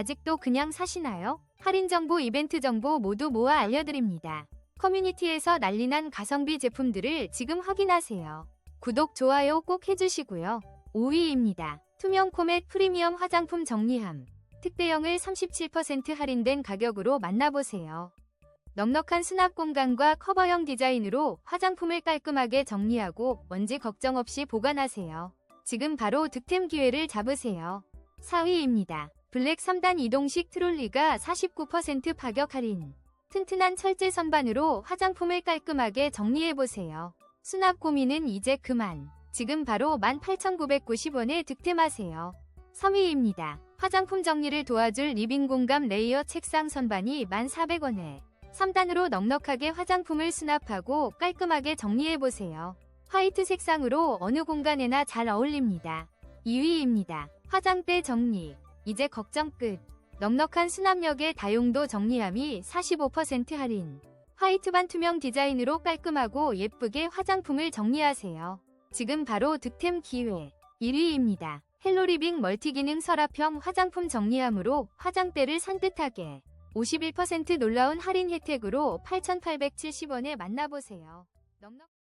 아직도 그냥 사시나요? 할인 정보, 이벤트 정보 모두 모아 알려드립니다. 커뮤니티에서 난리난 가성비 제품들을 지금 확인하세요. 구독, 좋아요 꼭 해주시고요. 5위입니다. 투명 코멧 프리미엄 화장품 정리함. 특대형을 37% 할인된 가격으로 만나보세요. 넉넉한 수납 공간과 커버형 디자인으로 화장품을 깔끔하게 정리하고 먼지 걱정 없이 보관하세요. 지금 바로 득템 기회를 잡으세요. 4위입니다. 블랙 3단 이동식 트롤리가 49% 파격 할인. 튼튼한 철제 선반으로 화장품을 깔끔하게 정리해보세요. 수납 고민은 이제 그만. 지금 바로 18,990원에 득템하세요. 3위입니다. 화장품 정리를 도와줄 리빙 공감 레이어 책상 선반이 1,400원에 3단으로 넉넉하게 화장품을 수납하고 깔끔하게 정리해보세요. 화이트 색상으로 어느 공간에나 잘 어울립니다. 2위입니다. 화장대 정리. 이제 걱정 끝. 넉넉한 수납력의 다용도 정리함이 45% 할인. 화이트 반 투명 디자인으로 깔끔하고 예쁘게 화장품을 정리하세요. 지금 바로 득템 기회. 1위입니다. 헬로리빙 멀티기능 서랍형 화장품 정리함으로 화장대를 산뜻하게 51% 놀라운 할인 혜택으로 8,870원에 만나보세요. 넉넉